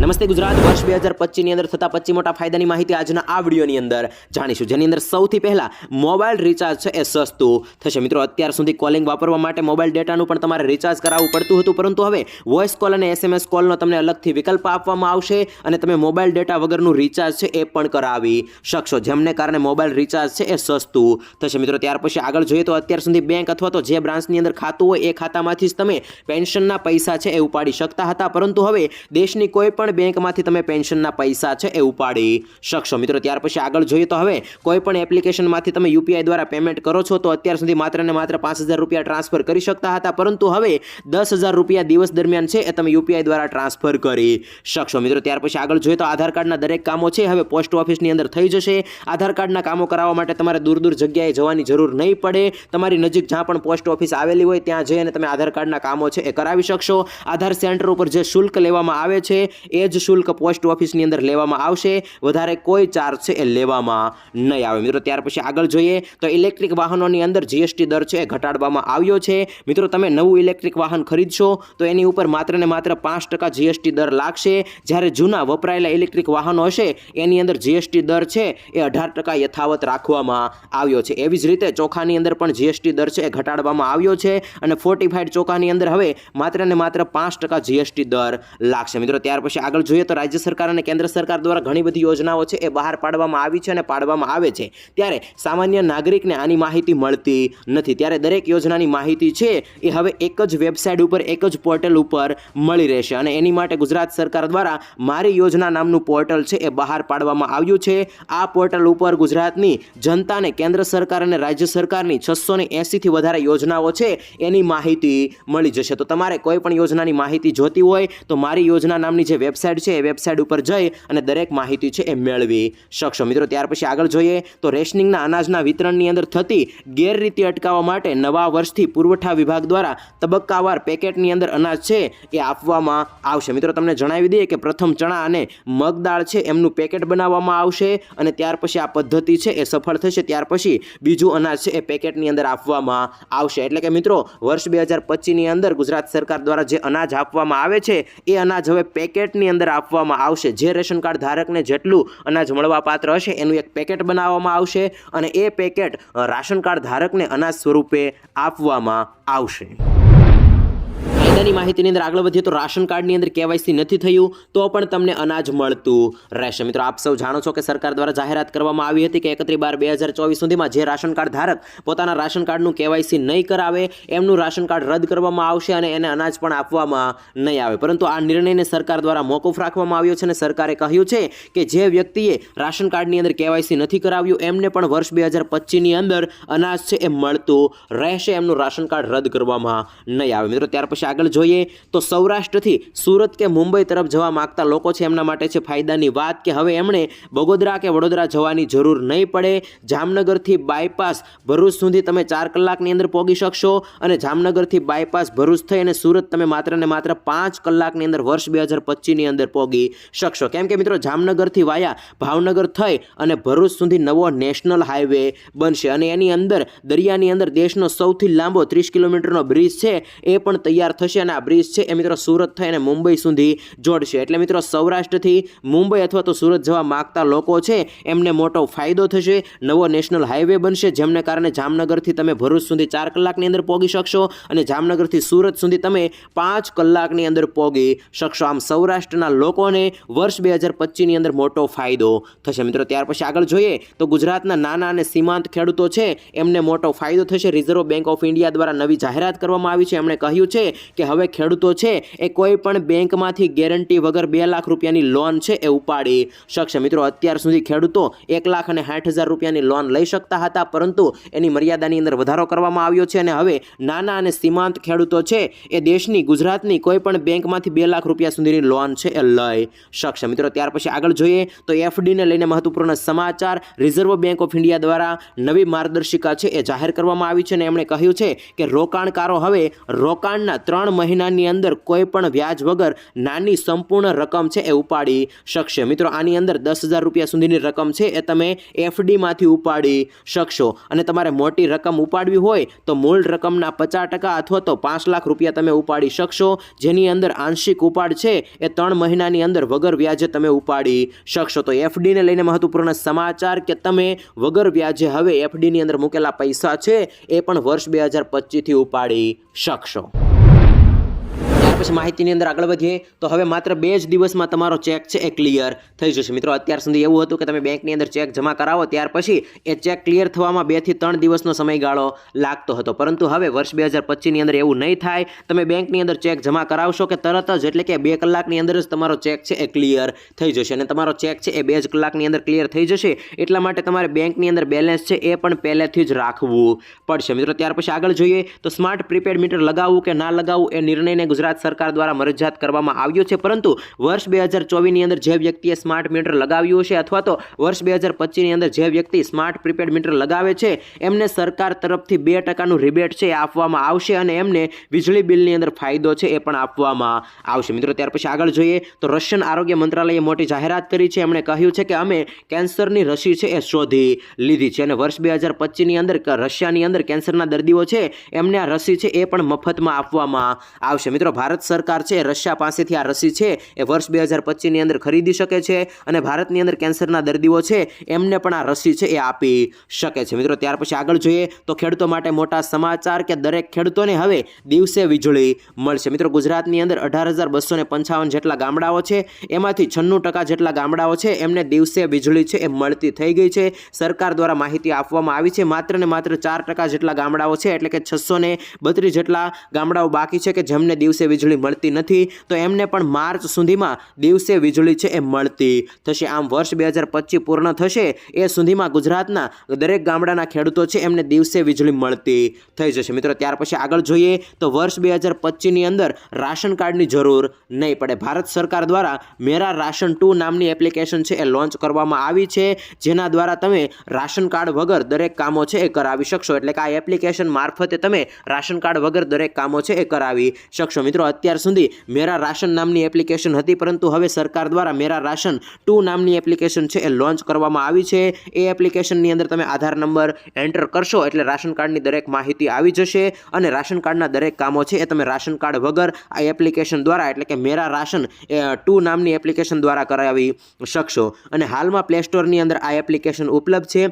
નમસ્તે ગુજરાત. વર્ષ બે હજાર પચીસની અંદર થતા પચીસ મોટા ફાયદાની માહિતી આજના આ વિડીયોની અંદર જાણીશું. જેની અંદર સૌથી પહેલા મોબાઈલ રિચાર્જ છે એ સસ્તું થશે. મિત્રો, અત્યાર સુધી કોલિંગ વાપરવા માટે મોબાઈલ ડેટાનું પણ તમારે રિચાર્જ કરાવવું પડતું હતું, પરંતુ હવે વોઇસ કોલ અને એસએમએસ કોલનો તમને અલગથી વિકલ્પ આપવામાં આવશે અને તમે મોબાઈલ ડેટા વગરનું રિચાર્જ છે એ પણ કરાવી શકશો. જેમને કારણે મોબાઈલ રિચાર્જ છે એ સસ્તું થશે. મિત્રો, ત્યાર પછી આગળ જોઈએ તો અત્યાર સુધી બેંક અથવા તો જે બ્રાન્ચની અંદર ખાતું હોય એ ખાતામાંથી જ તમે પેન્શનના પૈસા છે એ ઉપાડી શકતા હતા. પરંતુ હવે દેશની કોઈ પણ બેંકમાંથી તમે પેન્શનના પૈસા છે એ ઉપાડી શકશો. મિત્રો, ત્યાર પછી આગળ જોઈએ તો હવે કોઈ પણ એપ્લિકેશનમાંથી તમે યુપીઆઈ દ્વારા પેમેન્ટ કરો છો, તો અત્યાર સુધી માત્ર ને માત્ર પાંચ હજાર રૂપિયા ટ્રાન્સફર કરી શકતા હતા, પરંતુ હવે દસ હજાર રૂપિયા દિવસ દરમિયાન છે એ તમે યુપીઆઈ દ્વારા ટ્રાન્સફર કરી શકશો. મિત્રો, ત્યાર પછી આગળ જોઈએ તો આધાર કાર્ડના દરેક કામો છે, હવે પોસ્ટ ઓફિસની અંદર થઈ જશે. આધાર કાર્ડના કામો કરાવવા માટે તમારે દૂર દૂર જગ્યાએ જવાની જરૂર નહીં પડે. તમારી નજીક જ્યાં પણ પોસ્ટ ઓફિસ આવેલી હોય ત્યાં જઈને તમે આધાર કાર્ડના કામો છે એ કરાવી શકશો. આધાર સેન્ટર ઉપર જે શુલ્ક લેવામાં આવે છે, એ જ શુલ્ક પોસ્ટ ઓફિસની અંદર લેવામાં આવશે. વધારે કોઈ ચાર્જ છે એ લેવામાં નહીં આવે. મિત્રો, ત્યાર પછી આગળ જોઈએ તો ઇલેક્ટ્રિક વાહનોની અંદર જીએસટી દર છે એ ઘટાડવામાં આવ્યો છે. મિત્રો, તમે નવું ઇલેક્ટ્રિક વાહન ખરીદશો તો એની ઉપર માત્ર ને માત્ર પાંચ ટકા જીએસટી દર લાગશે. જ્યારે જૂના વપરાયેલા ઇલેક્ટ્રિક વાહનો હશે, એની અંદર જીએસટી દર છે એ અઢાર ટકા યથાવત રાખવામાં આવ્યો છે. એવી જ રીતે ચોખાની અંદર પણ જીએસટી દર છે એ ઘટાડવામાં આવ્યો છે અને ફોર્ટિફાઈડ ચોખાની અંદર હવે માત્ર ને માત્ર પાંચ ટકા જીએસટી દર લાગશે. મિત્રો, ત્યાર પછી આગળ જોઈએ તો રાજ્ય સરકાર અને કેન્દ્ર સરકાર દ્વારા ઘણી બધી યોજનાઓ છે એ બહાર પાડવામાં આવી છે અને પાડવામાં આવે છે. ત્યારે સામાન્ય નાગરિકને આની માહિતી મળતી નથી. ત્યારે દરેક યોજનાની માહિતી છે એ હવે એક જ વેબસાઇટ ઉપર, એક જ પોર્ટલ ઉપર મળી રહેશે અને એની માટે ગુજરાત સરકાર દ્વારા મારી યોજના નામનું પોર્ટલ છે એ બહાર પાડવામાં આવ્યું છે. આ પોર્ટલ ઉપર ગુજરાતની જનતાને કેન્દ્ર સરકાર અને રાજ્ય સરકારની છસો ને એંસીથી વધારે યોજનાઓ છે એની માહિતી મળી જશે. તો તમારે કોઈ પણ યોજનાની માહિતી જોતી હોય તો મારી યોજના નામની જે વેબસાઇટ છે, એ વેબસાઇટ ઉપર જઈ અને દરેક માહિતી છે એ મેળવી શકશો. મિત્રો, ત્યાર પછી આગળ જોઈએ તો રેશનિંગના અનાજના વિતરણની અંદર થતી ગેરરીતિ અટકાવવા માટે નવા વર્ષથી પુરવઠા વિભાગ દ્વારા તબક્કાવાર પેકેટની અંદર અનાજ છે એ આપવામાં આવશે. મિત્રો, તમને જણાવી દઈએ કે પ્રથમ ચણા અને મગદાળ છે, એમનું પેકેટ બનાવવામાં આવશે અને ત્યાર પછી આ પદ્ધતિ છે એ સફળ થશે. ત્યાર પછી બીજું અનાજ છે એ પેકેટની અંદર આપવામાં આવશે. એટલે કે મિત્રો, વર્ષ બે હજાર પચીસની અંદર ગુજરાત સરકાર દ્વારા જે અનાજ આપવામાં આવે છે, એ અનાજ હવે પેકેટની અંદર આપવામાં આવશે. જે રેશન કાર્ડ ધારકને જેટલું અનાજ મળવાપાત્ર હશે, એનું એક પેકેટ બનાવવામાં આવશે અને એ પેકેટ રાશન કાર્ડ ધારકને અનાજ સ્વરૂપે આપવામાં આવશે. કાયદાની માહિતીની અંદર આગળ વધીએ તો રાશન કાર્ડની અંદર કેવાયસી નથી થયું, તો પણ તમને અનાજ મળતું રહેશે. મિત્રો, આપ સૌ જાણો છો કે સરકાર દ્વારા જાહેરાત કરવામાં આવી હતી કે એકત્રીસ બાર બે હજાર ચોવીસ સુધીમાં જે રાશન કાર્ડ ધારક પોતાના રાશન કાર્ડનું કેવાયસી નહીં કરાવે, એમનું રાશન કાર્ડ રદ કરવામાં આવશે અને એને અનાજ પણ આપવામાં નહીં આવે. પરંતુ આ નિર્ણયને સરકાર દ્વારા મોકૂફ રાખવામાં આવ્યો છે અને સરકારે કહ્યું છે કે જે વ્યક્તિએ રાશન કાર્ડની અંદર કેવાયસી નથી કરાવ્યું, એમને પણ વર્ષ બે હજાર પચીસની અંદર અનાજ છે એ મળતું રહેશે, એમનું રાશન કાર્ડ રદ કરવામાં નહીં આવે. મિત્રો, ત્યાર પછી આગળ જોઈએ તો સૌરાષ્ટ્રથી સુરત કે મુંબઈ તરફ જવા માગતા લોકો છે એમના માટે છે ફાયદાની વાત કે હવે એમણે બગોદરા કે વડોદરા જવાની જરૂર નહીં પડે. જામનગરથી બાયપાસ ભરૂચ સુધી તમે ચાર કલાકની અંદર પહોંચી શકશો અને જામનગરથી બાયપાસ ભરૂચ થઈ અને સુરત તમે માત્ર ને માત્ર પાંચ કલાકની અંદર વર્ષ બે હજાર પચીસની અંદર પહોંચી શકશો. કેમ કે મિત્રો જામનગરથી વાયા ભાવનગર થઈ અને ભરૂચ સુધી નવો નેશનલ હાઈવે બનશે અને એની અંદર દરિયાની અંદર દેશનો સૌથી લાંબો ત્રીસ કિલોમીટરનો બ્રિજ છે એ પણ તૈયાર થશે. અને બ્રિજ છે એ મિત્રો સુરત થઈ અને મુંબઈ સુધી જોડશે. એટલે મિત્રો સૌરાષ્ટ્રથી મુંબઈ અથવા તો સુરત જવા માગતા લોકો છે, એમને મોટો ફાયદો થશે. નવો નેશનલ હાઈવે બનશે, જેમને કારણે જામનગરથી તમે ભરૂચ સુધી ચાર કલાકની અંદર પહોંચી શકશો અને જામનગરથી સુરત સુધી તમે પાંચ કલાકની અંદર પહોંચી શકશો. આમ સૌરાષ્ટ્રના લોકોને વર્ષ બે હજાર પચીસની અંદર મોટો ફાયદો થશે. મિત્રો, ત્યાર પછી આગળ જોઈએ તો ગુજરાતના નાના અને સીમાંત ખેડૂતો છે, એમને મોટો ફાયદો થશે. રિઝર્વ બેંક ઓફ ઇન્ડિયા દ્વારા નવી જાહેરાત કરવામાં આવી છે. એમણે કહ્યું છે કે હવે ખેડૂતો છે એ કોઈ પણ બેંકમાંથી ગેરંટી વગર બે લાખ રૂપિયાની લોન છે એ ઉપાડી. શકશે મિત્રો, અત્યાર સુધી ખેડૂતો એક લાખ અને સાઠ હજાર રૂપિયાની લોન લઈ શકતા હતા, પરંતુ એની મર્યાદાની અંદર વધારો કરવામાં આવ્યો છે અને હવે નાના અને સીમાંત ખેડૂતો છે એ દેશની, ગુજરાતની કોઈ પણ બેંકમાંથી બે લાખ રૂપિયા સુધીની લોન છે એ લઈ. શકશે મિત્રો, ત્યાર પછી આગળ જોઈએ તો એફડીને લઈને મહત્વપૂર્ણ સમાચાર. રિઝર્વ બેંક ઓફ ઇન્ડિયા દ્વારા નવી માર્ગદર્શિકા છે એ જાહેર કરવામાં આવી છે અને એમણે કહ્યું છે કે રોકાણકારો હવે રોકાણના ત્રણ ત્રણ મહિનાની અંદર કોઈ પણ વ્યાજ વગર નાની સંપૂર્ણ રકમ છે એ ઉપાડી શકશે. મિત્રો, આની અંદર દસ હજાર રૂપિયા સુધીની રકમ છે એ તમે એફડીમાંથી ઉપાડી શકશો. અને તમારે મોટી રકમ ઉપાડવી હોય તો મૂળ રકમના પચાસ ટકા અથવા તો પાંચ લાખ રૂપિયા તમે ઉપાડી શકશો. જેની અંદર આંશિક ઉપાડ છે એ ત્રણ મહિનાની અંદર વગર વ્યાજે તમે ઉપાડી શકશો. તો એફડીને લઈને મહત્વપૂર્ણ સમાચાર કે તમે વગર વ્યાજે હવે એફડીની અંદર મૂકેલા પૈસા છે એ પણ વર્ષ બે હજાર પચીસથી ઉપાડી શકશો. પછી માહિતીની અંદર આગળ વધીએ, તો હવે માત્ર બે જ દિવસમાં તમારો ચેક છે એ ક્લિયર થઈ જશે. મિત્રો, અત્યાર સુધી એવું હતું કે તમે બેંકની અંદર ચેક જમા કરાવો, ત્યાર પછી એ ચેક ક્લિયર થવામાં બેથી ત્રણ દિવસનો સમયગાળો લાગતો હતો. પરંતુ હવે વર્ષ બે હજાર પચીસની અંદર એવું નહીં થાય. તમે બેંકની અંદર ચેક જમા કરાવશો કે તરત જ, એટલે કે બે કલાકની અંદર જ તમારો ચેક છે એ ક્લિયર થઈ જશે. અને તમારો ચેક છે એ બે જ કલાકની અંદર ક્લિયર થઈ જશે. એટલા માટે તમારે બેંકની અંદર બેલેન્સ છે એ પણ પહેલેથી જ રાખવું પડશે. મિત્રો, ત્યાર પછી આગળ જોઈએ તો સ્માર્ટ પ્રીપેડ મીટર લગાવવું કે ના લગાવવું એ નિર્ણયને ગુજરાત સરકાર દ્વારા મરજિયાત કરવામાં આવ્યો છે. પરંતુ વર્ષ બે હજાર ચોવીસની અંદર જે વ્યક્તિએ સ્માર્ટ મીટર લગાવ્યું છે અથવા તો વર્ષ બે હજાર પચીસની અંદર જે વ્યક્તિ સ્માર્ટ પ્રીપેડ મીટર લગાવે છે, એમને સરકાર તરફથી બે ટકાનું રિબેટ છે એ આપવામાં આવશે અને એમને વીજળી બિલની અંદર ફાયદો છે એ પણ આપવામાં આવશે. મિત્રો, ત્યાર પછી આગળ જોઈએ તો રશિયન આરોગ્ય મંત્રાલયે મોટી જાહેરાત કરી છે. એમણે કહ્યું છે કે અમે કેન્સરની રસી છે એ શોધી લીધી છે અને વર્ષ બે હજાર પચીસની અંદર રશિયાની અંદર કેન્સરના દર્દીઓ છે એમને આ રસી છે એ પણ મફતમાં આપવામાં આવશે. મિત્રો, ભારત સરકાર છે, રશિયા પાસેથી આ રસી છે, એ વર્ષ બે હજાર પચીસની અંદર ખરીદી શકે છે અને ભારતની અંદર કેન્સરના દર્દીઓ છે, એમને પણ આ રસી છે એ આપી શકે છે. મિત્રો, ત્યાર પછી આગળ જોઈએ તો ખેડૂતો માટે મોટા સમાચાર કે દરેક ખેડૂતોને હવે દિવસે વીજળી મળશે. મિત્રો, ગુજરાતની અંદર અઢાર હજાર બસો પંચાવન જેટલા ગામડાઓ છે, એમાંથી છન્નું ટકા જેટલા ગામડાઓ છે, એમને દિવસે વીજળી છે એ મળતી થઈ ગઈ છે. સરકાર દ્વારા માહિતી આપવામાં આવી છે, માત્ર ને માત્ર ચાર ટકા જેટલા ગામડાઓ છે, એટલે કે છસો બત્રીસ જેટલા ગામડાઓ બાકી છે કે જેમને દિવસે વીજળી મળતી નથી, તો એમને પણ માર્ચ સુધીમાં દિવસે વીજળી છે એ મળતી. થશે આમ વર્ષ બે હજાર પચીસ પૂર્ણ થશે એ સુધીમાં ગુજરાતના દરેક ગામડાના ખેડૂતો છે એમને દિવસે વીજળી મળતી થઈ જશે. મિત્રો, ત્યાર પછી આગળ જોઈએ તો વર્ષ બે હજાર પચીસની અંદર રાશન કાર્ડની જરૂર નહીં પડે. ભારત સરકાર દ્વારા મેરા રાશન ટુ નામની એપ્લિકેશન છે એ લોન્ચ કરવામાં આવી છે, જેના દ્વારા તમે રાશન કાર્ડ વગર દરેક કામો છે એ કરાવી શકશો. એટલે કે આ એપ્લિકેશન મારફતે તમે રાશન કાર્ડ વગર દરેક કામો છે એ કરાવી શકશો. મિત્રો અત્યાર સુધી મેરા રાશન નામની એપ્લિકેશન હતી, પરંતુ હવે સરકાર દ્વારા મેરા રાશન ટુ નામની એપ્લિકેશન છે એ લોન્ચ કરવામાં આવી છે. એ એપ્લિકેશનની અંદર તમે આધાર નંબર એન્ટર કરશો એટલે રાશન કાર્ડની દરેક માહિતી આવી જશે અને રાશન કાર્ડના દરેક કામો છે એ તમે રાશન કાર્ડ વગર આ એપ્લિકેશન દ્વારા એટલે કે મેરા રાશન ટુ નામની એપ્લિકેશન દ્વારા કરાવી શકશો. અને હાલમાં પ્લે સ્ટોરની અંદર આ એપ્લિકેશન ઉપલબ્ધ છે.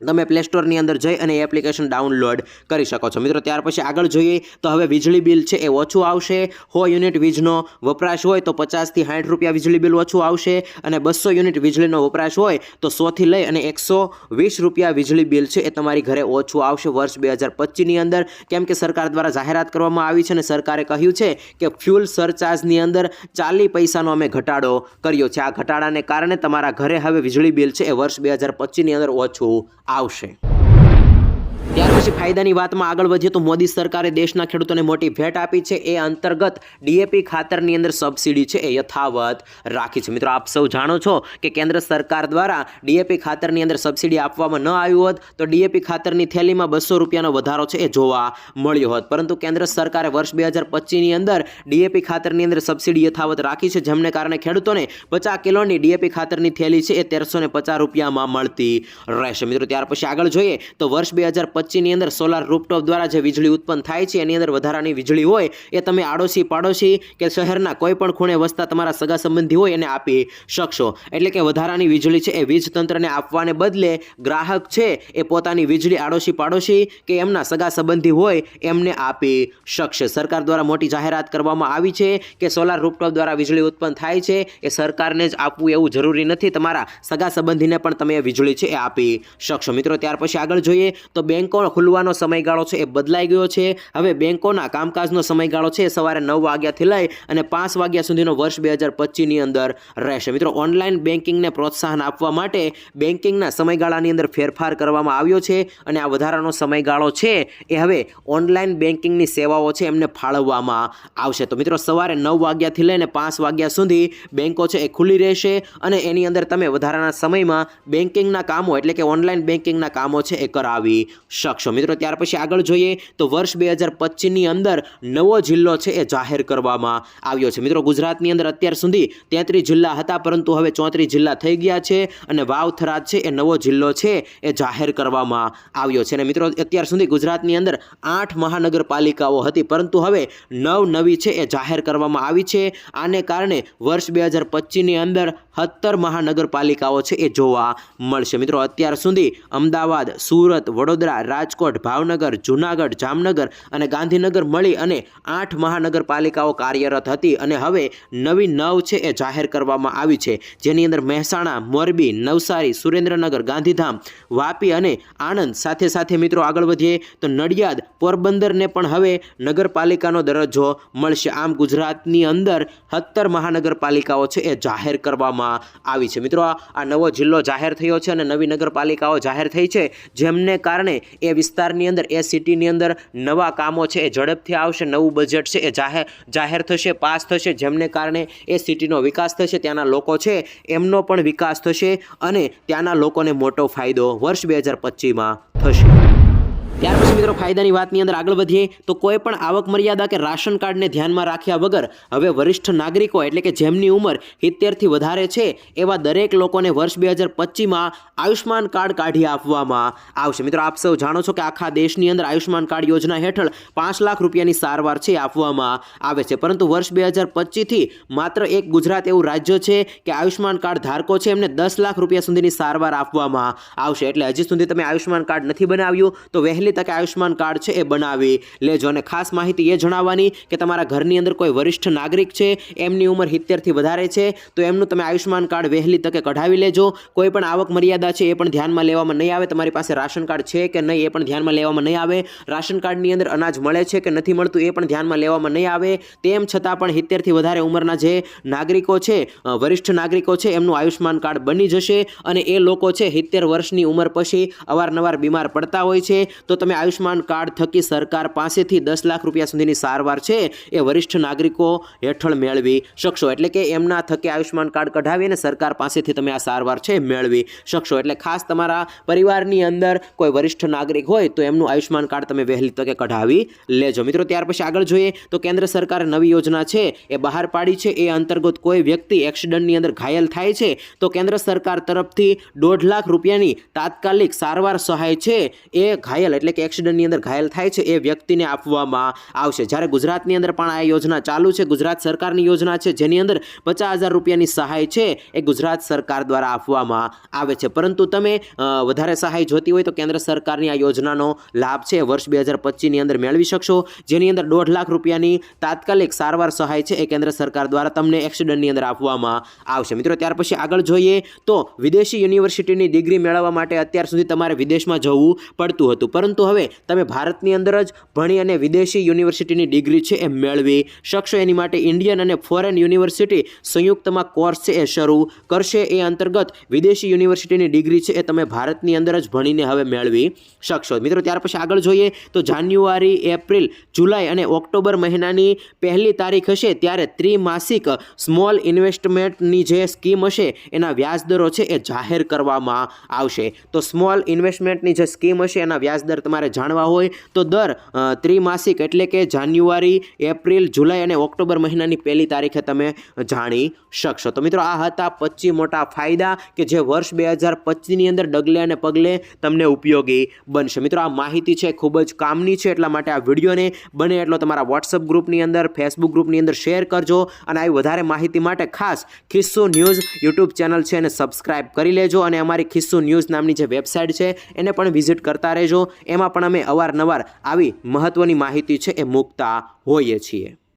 તમે પ્લે સ્ટોરની અંદર જઈ અને એપ્લિકેશન ડાઉનલોડ કરી શકો છો. મિત્રો, ત્યાર પછી આગળ જોઈએ તો હવે વીજળી બિલ છે એ ઓછું આવશે. સો યુનિટ વીજનો વપરાશ હોય તો પચાસથી સાઠ રૂપિયા વીજળી બિલ ઓછું આવશે અને બસો યુનિટ વીજળીનો વપરાશ હોય તો સોથી લઈ અને એકસો વીસ રૂપિયા વીજળી બિલ છે એ તમારી ઘરે ઓછું આવશે વર્ષ બે હજાર પચીસની અંદર. કેમ કે સરકાર દ્વારા જાહેરાત કરવામાં આવી છે અને સરકારે કહ્યું છે કે ફ્યુલ સરચાર્જની અંદર ચાલી પૈસાનો અમે ઘટાડો કર્યો છે. આ ઘટાડાને કારણે તમારા ઘરે હવે વીજળી બિલ છે એ વર્ષ બે હજાર પચીસની અંદર ઓછું આવશે ત્યાર પછી ફાયદાની વાતમાં આગળ વધીએ તો મોદી સરકારે દેશના ખેડૂતોને મોટી ભેટ આપી છે. એ અંતર્ગત ડીએપી ખાતરની અંદર સબસિડી છે એ યથાવત રાખી છે. મિત્રો, આપ સૌ જાણો છો કે કેન્દ્ર સરકાર દ્વારા ડીએપી ખાતરની અંદર સબસિડી આપવામાં ન આવ્યું હોત તો ડીએપી ખાતરની થેલીમાં બસો રૂપિયાનો વધારો છે એ જોવા મળ્યો હોત. પરંતુ કેન્દ્ર સરકારે વર્ષ બે હજાર પચીસની અંદર ડીએપી ખાતરની અંદર સબસિડી યથાવત રાખી છે, જેમને કારણે ખેડૂતોને પચાસ કિલોની ડીએપી ખાતરની થેલી છે એ તેરસો પચાસ રૂપિયામાં મળતી રહેશે. મિત્રો, ત્યાર પછી આગળ જોઈએ તો વર્ષ બે હજાર પચીસની અંદર સોલાર રૂપટોપ દ્વારા જે વીજળી ઉત્પન્ન થાય છે, એની અંદર વધારાની વીજળી હોય, એ તમે આડોશી પાડોશી કે શહેરના કોઈ પણ ખૂણે વસતા તમારા સગા સંબંધી હોય, એને આપી શકશો. એટલે કે વધારાની વીજળી છે, એ વીજ તંત્રને આપવાને બદલે ગ્રાહક છે, એ પોતાની વીજળી આડોશી પાડોશી કે એમના સગા સંબંધી હોય, એમને આપી શકશે. સરકાર દ્વારા મોટી જાહેરાત કરવામાં આવી છે કે સોલાર રૂપટોપ દ્વારા વીજળી ઉત્પન્ન થાય છે, એ સરકારને જ આપવું એવું જરૂરી નથી. તમારા સગા સંબંધીને પણ તમે એ વીજળી છે, એ આપી શકશો. મિત્રો, ત્યાર પછી આગળ જોઈએ તો બેંકો ખુલવાનો સમયગાળો છે એ બદલાઈ ગયો છે. હવે બેંકોના કામકાજનો સમયગાળો છે સવારે નવ વાગ્યાથી લઈ અને પાંચ વાગ્યા સુધીનો વર્ષ બે હજાર પચીસની અંદર રહેશે. મિત્રો, ઓનલાઈન બેન્કિંગને પ્રોત્સાહન આપવા માટે બેન્કિંગના સમયગાળાની અંદર ફેરફાર કરવામાં આવ્યો છે અને આ વધારાનો સમયગાળો છે એ હવે ઓનલાઈન બેન્કિંગની સેવાઓ છે એમને ફાળવવામાં આવશે. તો મિત્રો, સવારે નવ વાગ્યાથી લઈને પાંચ વાગ્યા સુધી બેન્કો છે એ ખુલ્લી રહેશે અને એની અંદર તમે વધારાના સમયમાં બેન્કિંગના કામો એટલે કે ઓનલાઈન બેન્કિંગના કામો છે એ કરાવી શકશો. શકશો મિત્રો, ત્યાર પછી આગળ જોઈએ તો વર્ષ બે હજાર પચીસની અંદર નવો જિલ્લો છે એ જાહેર કરવામાં આવ્યો છે. મિત્રો, ગુજરાતની અંદર અત્યાર સુધી તેત્રીસ જિલ્લા હતા, પરંતુ હવે ચોત્રીસ જિલ્લા થઈ ગયા છે અને વાવ થરાદ છે એ નવો જિલ્લો છે એ જાહેર કરવામાં આવ્યો છે. અને મિત્રો, અત્યાર સુધી ગુજરાતની અંદર આઠ મહાનગરપાલિકાઓ હતી, પરંતુ હવે નવ નવી છે એ જાહેર કરવામાં આવી છે. આને કારણે વર્ષ બે હજાર પચીસની અંદર સત્તર મહાનગરપાલિકાઓ છે એ જોવા મળશે. મિત્રો, અત્યાર સુધી અમદાવાદ, સુરત, વડોદરા, રાજકોટ ભાવનગર, જુનાગઢ, જામનગર અને ગાંધીનગર મળી અને આઠ મહાનગરપાલિકાઓ કાર્યરત હતી અને હવે નવી નવ છે એ જાહેર કરવામાં આવી છે. જેની અંદર મહેસાણા, મોરબી, નવસારી, સુરેન્દ્રનગર, ગાંધીધામ, વાપી અને આણંદ સાથે સાથે મિત્રો આગળ વધીએ તો નડિયાદ, પોરબંદરને પણ હવે નગરપાલિકાનો દરજ્જો મળશે. આમ ગુજરાતની અંદર સત્તર મહાનગરપાલિકાઓ છે એ જાહેર કરવામાં આવી છે. મિત્રો, આ નવો જિલ્લો જાહેર થયો છે અને નવી નગરપાલિકાઓ જાહેર થઈ છે. જેમને કારણે એ વિસ્તારની અંદર, એ સિટીની અંદર નવા કામો છે, એ ઝડપથી આવશે, નવું બજેટ છે, એ જાહેર જાહેર થશે, પાસ થશે, જેમને કારણે એ સિટીનો વિકાસ થશે, ત્યાંના લોકો છે, એમનો પણ વિકાસ થશે અને ત્યાંના લોકોને મોટો ફાયદો વર્ષ બે હજાર પચીસમાં થશે. ત્યાર પછી મિત્રો ફાયદાની વાતની અંદર આગળ વધીએ તો કોઈ પણ આવક મર્યાદા કે રાશન કાર્ડને ધ્યાનમાં રાખ્યા વગર હવે વરિષ્ઠ નાગરિકો એટલે કે જેમની ઉંમર સિત્તેરથી વધારે છે, એવા દરેક લોકોને વર્ષ બે હજાર પચીસમાં આયુષ્માન કાર્ડ કાઢી આપવામાં આવશે. મિત્રો, આપ સૌ જાણો છો કે આખા દેશની અંદર આયુષ્માન કાર્ડ યોજના હેઠળ પાંચ લાખ રૂપિયાની સારવાર છે આપવામાં આવે છે. પરંતુ વર્ષ બે હજાર પચીસથી માત્ર એક ગુજરાત એવું રાજ્ય છે કે આયુષ્માન કાર્ડ ધારકો છે, એમને દસ લાખ રૂપિયા સુધીની સારવાર આપવામાં આવશે. એટલે હજી સુધી તમે આયુષ્માન કાર્ડ નથી બનાવ્યું, તો વહેલી તકે આયુષ્યમાન કાર્ડ છે એ બનાવી લેજો. અને ખાસ માહિતી એ જણાવવાની કે તમારા ઘરની અંદર કોઈ વરિષ્ઠ નાગરિક છે, એમની ઉંમર સિત્તેરથી વધારે છે, તો એમનું તમે આયુષ્યમાન કાર્ડ વહેલી તકે કઢાવી લેજો. કોઈ પણ આવક મર્યાદા છે એ પણ ધ્યાનમાં લેવામાં નહીં આવે. તમારી પાસે રાશન કાર્ડ છે કે નહીં એ પણ ધ્યાનમાં લેવામાં નહીં આવે. રાશન કાર્ડની અંદર અનાજ મળે છે કે નથી મળતું એ પણ ધ્યાનમાં લેવામાં નહીં આવે. તેમ છતાં પણ સિત્તેરથી વધારે ઉંમરના જે નાગરિકો છે વરિષ્ઠ નાગરિકો છે, એમનું આયુષ્યમાન કાર્ડ બની જશે. અને એ લોકો છે સિત્તેર વર્ષની ઉંમર પછી અવારનવાર બીમાર પડતા હોય છે. તો તમે આયુષ્યમાન કાર્ડ થકી સરકાર પાસેથી દસ લાખ રૂપિયા સુધીની સારવાર છે એ વરિષ્ઠ નાગરિકો હેઠળ મેળવી શકશો. એટલે કે એમના થકી આયુષ્યમાન કાર્ડ કઢાવીને સરકાર પાસેથી તમે આ સારવાર છે મેળવી શકશો. એટલે ખાસ તમારા પરિવારની અંદર કોઈ વરિષ્ઠ નાગરિક હોય તો એમનું આયુષ્યમાન કાર્ડ તમે વહેલી તકે કઢાવી લેજો. મિત્રો, ત્યાર પછી આગળ જોઈએ તો કેન્દ્ર સરકારે નવી યોજના છે એ બહાર પાડી છે. એ અંતર્ગત કોઈ વ્યક્તિ એક્સિડન્ટની અંદર ઘાયલ થાય છે તો કેન્દ્ર સરકાર તરફથી દોઢ લાખ રૂપિયાની તાત્કાલિક સારવાર સહાય છે એ ઘાયલ. એટલે કે એક્સિડન્ટની અંદર ઘાયલ થાય છે એ વ્યક્તિને આપવામાં આવશે. જ્યારે ગુજરાતની અંદર પણ આ યોજના ચાલુ છે, ગુજરાત સરકારની યોજના છે, જેની અંદર પચાસ હજાર રૂપિયાની સહાય છે, એ ગુજરાત સરકાર દ્વારા આપવામાં આવે છે. પરંતુ તમે વધારે સહાય જોતી હોય તો કેન્દ્ર સરકારની આ યોજનાનો લાભ છે, વર્ષ બે હજાર પચીસની અંદર મેળવી શકશો, જેની અંદર દોઢ લાખ રૂપિયાની તાત્કાલિક સારવાર સહાય છે એ કેન્દ્ર સરકાર દ્વારા તમને એક્સિડન્ટની અંદર આપવામાં આવશે. મિત્રો, ત્યાર પછી આગળ જોઈએ તો વિદેશી યુનિવર્સિટીની ડિગ્રી મેળવવા માટે અત્યાર સુધી તમારે વિદેશમાં જવું પડતું હતું. પરંતુ હવે તમે ભારતની અંદર જ ભણી અને વિદેશી યુનિવર્સિટીની ડિગ્રી છે એ મેળવી શકશો. એની માટે ઇન્ડિયન અને ફોરેન યુનિવર્સિટી સંયુક્તમાં કોર્સ છે એ શરૂ કરશે. એ અંતર્ગત વિદેશી યુનિવર્સિટીની ડિગ્રી છે એ તમે ભારતની અંદર જ ભણીને હવે મેળવી શકશો. મિત્રો, ત્યાર પછી આગળ જોઈએ તો જાન્યુઆરી, એપ્રિલ, જુલાઈ અને ઓક્ટોબર મહિનાની પહેલી તારીખ હશે ત્યારે ત્રિમાસિક સ્મોલ ઇન્વેસ્ટમેન્ટની જે સ્કીમ હશે એના વ્યાજદરો છે એ જાહેર કરવામાં આવશે. તો સ્મોલ ઇન્વેસ્ટમેન્ટની જે સ્કીમ હશે એના વ્યાજદર તમારે જાણવા હોય તો દર ત્રિમાસિક એટલે કે જાન્યુઆરી, એપ્રિલ, જુલાઈ અને ઓક્ટોબર મહિનાની પહેલી તારીખે તમે જાણી શકશો. તો મિત્રો, આ હતા પચીસ મોટા ફાયદા કે જે વર્ષ બે હજાર પચીસની અંદર ડગલે અને પગલે તમને ઉપયોગી બનશે. મિત્રો, આ માહિતી છે ખૂબ જ કામની છે, એટલા માટે આ વિડીયોને બને એટલો તમારા વોટ્સઅપ ગ્રુપની અંદર, ફેસબુક ગ્રુપની અંદર શેર કરજો અને આવી વધારે માહિતી માટે ખાસ ખિસ્સુ ન્યૂઝ યુટ્યુબ ચેનલ છે એને સબસ્ક્રાઈબ કરી લેજો અને અમારી ખિસ્સુ ન્યૂઝ નામની જે વેબસાઇટ છે એને પણ વિઝિટ કરતા રહેજો. એમાં પણ અમે અવારનવાર આવી મહત્ત્વની માહિતી છે એ મૂકતા હોઈએ છીએ.